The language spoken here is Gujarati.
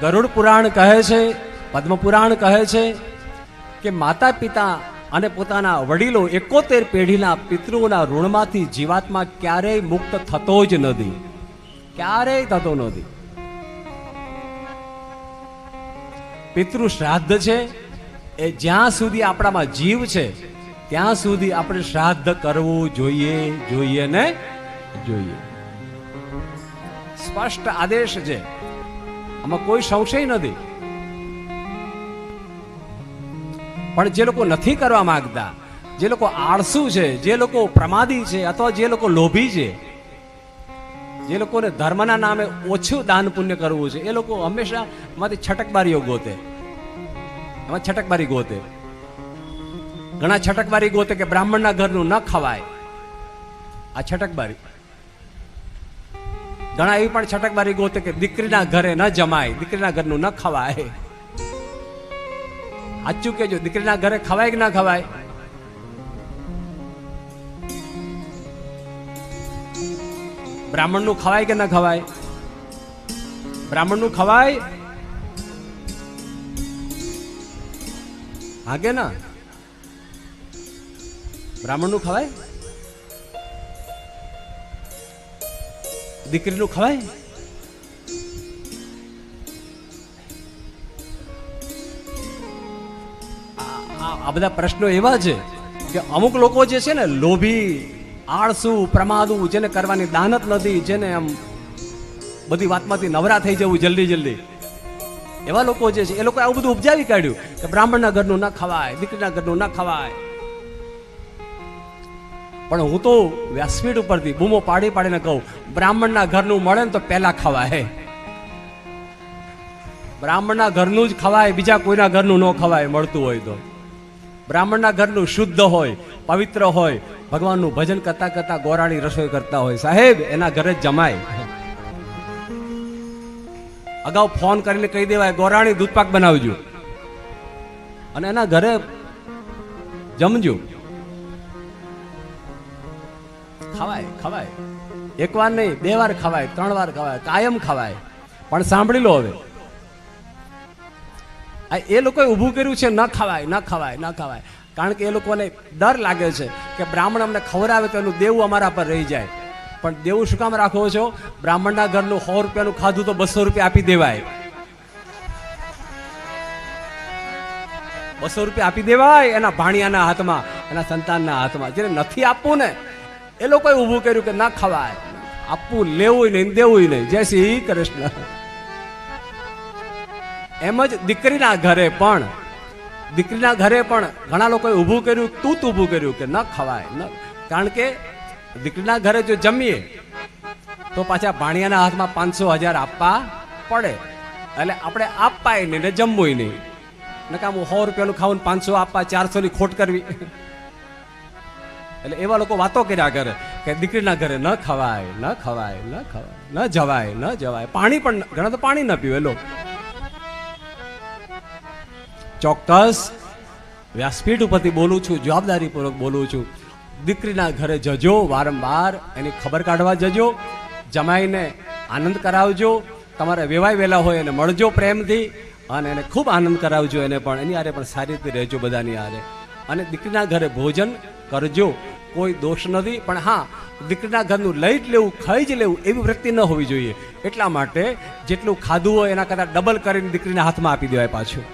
ગરુડ પુરાણ કહે છે, પદ્મ પુરાણ કહે છે કે માતા પિતા અને પોતાના વડીલો એકોતેર પેઢીના પિતૃઓના ઋણમાંથી જીવાત્મા ક્યારેય મુક્ત થતો જ નથી. ક્યારેય થતો નથી. પિતૃ શ્રાદ્ધ છે, એ જ્યાં સુધી આપણામાં જીવ છે, ત્યાં સુધી આપણે શ્રાદ્ધ કરવું જોઈએ જોઈએ ને જોઈએ. સ્પષ્ટ આદેશ છે આમાં કોઈ સંશય નથી. પણ જે લોકો નથી કરવા માંગતા, જે લોકો આળસુ છે, જે લોકો પ્રમાદી છે અથવા જે લોકો લોભી છે, જે લોકોને ધર્મના નામે ઓછું દાન પુણ્ય કરવું છે, એ લોકો હંમેશા એમાંથી છટકબારીઓ ગોતે. એમાં છટકબારી ગોતે. ઘણા છટકબારી ગોતે કે બ્રાહ્મણના ઘરનું ન ખવાય. આ છટકબારી. ઘણા એવી પણ છટકબારી ગોતે કે દીકરીના ઘરે ન જમાય, દીકરીના ઘરનું ન ખવાય. સાચું કેજો દીકરીના ઘરે ખવાય કે ના ખવાય? બ્રાહ્મણનું ખવાય કે ના ખવાય? બ્રાહ્મણનું ખવાય? હા કે ના? બ્રાહ્મણનું ખવાય? દીકરીનું ખવાય? આ- બધા પ્રશ્નો એવા છે કે અમુક લોકો જે છે ને લોભી, આળસુ, પ્રમાદુ જેને કરવાની દાનત નથી જેને આમ બધી વાતમાંથી નવરા થઈ જવું જલ્દી જલ્દી. એવા લોકો જે છે, એ લોકો આવું બધું ઉપજાવી કાઢ્યું કે બ્રાહ્મણના ઘરનું ન ખવાય, દીકરીના ઘરનું ન ખવાય. પણ હું તો વ્યાસપીઠ ઉપરથી બૂમો પાડી પાડીને કહું, બ્રાહ્મણના ઘરનું મળે ને તો પહેલા ખવાય. બ્રાહ્મણના ઘરનું જ ખવાય, બીજા કોઈના ઘરનું ન ખવાય, મળતું હોય તો. બ્રાહ્મણના ઘરનું શુદ્ધ હોય, પવિત્ર હોય, ભગવાનનું ભજન કરતા કરતા ગોરાણી રસોઈ કરતા હોય. સાહેબ, એના ઘરે જ જમાય. અગાઉ ફોન કરીને કહી દેવાય, ગોરાણી દૂધપાક બનાવજો. અને એના ઘરે જમજો. ખવાય ખવાય. એક નહીં, બે વાર ખવાય, ત્રણ વાર ખવાય, કાયમ ખવાય. પણ સાંભળી લો હવે. એ લોકોએ ઊભું કર્યું છે, ન ખવાય ન ખવાય ન ખવાય. કારણ કે એ લોકોને ડર લાગે છે કે બ્રાહ્મણ અમને ખવડાવે તો એનું દેવું અમારા પર રહી જાય. પણ દેવું શું કામ રાખો છો? બ્રાહ્મણના ઘરનું સો રૂપિયાનું ખાધું તો બસો રૂપિયા આપી દેવાય. બસો રૂપિયા આપી દેવાય એના ભાણિયાના હાથમાં, એના સંતાનના હાથમાં. જેને નથી આપવું ને એ લોકોએ ઊભું કર્યું કે ના ખવાય. આપવું લેવું નહીં દેવું નહીં. જય શ્રી કૃષ્ણ. એમ જ દીકરીના ઘરે પણ, દીકરીના ઘરે પણ ઘણા લોકોએ ઊભું કર્યું તૂત ઊભું કર્યું કે ન ખવાય. ન, કારણ કે દીકરીના ઘરે જો જમીએ, તો પાછા ભાણિયાના હાથમાં પાંચસો હજાર આપવા પડે. એટલે આપણે આપવાય નહીં ને જમવું નહીં. નકામ સો રૂપિયાનું ખાવું પાંચસો આપવા ચારસો ની ખોટ કરવી. એટલે એવા લોકો વાતો કર્યા કરે કે દીકરીના ઘરે ન ખવાય ન ખવાય ન ખવાય, ન જવાય ન જવાય. પાણી પણ ઘણા તો પાણી ન પીવે લો ચોક્કસ વ્યાસપીઠ ઉપરથી બોલું છું, જવાબદારીપૂર્વક બોલું છું. દીકરીના ઘરે જજો, વારંવાર એની ખબર કાઢવા જજો, જમાઈને આનંદ કરાવજો, તમારે વેવાય વેલા હોય એને મળજો પ્રેમથી અને એને ખૂબ આનંદ કરાવજો એને પણ. એની હારે પણ સારી રીતે રહેજો બધાની હારે. અને દીકરીના ઘરે ભોજન કરજો. કોઈ દોષ નથી, પણ હા, દીકરીના ઘરનું લઈ જ લેવું ખાઈ જ લેવું, એવી વૃત્તિ ન હોવી જોઈએ. એટલા માટે જેટલું ખાધું હોય એના કરતાં ડબલ કરીને દીકરીના હાથમાં આપી દેવાય પાછું.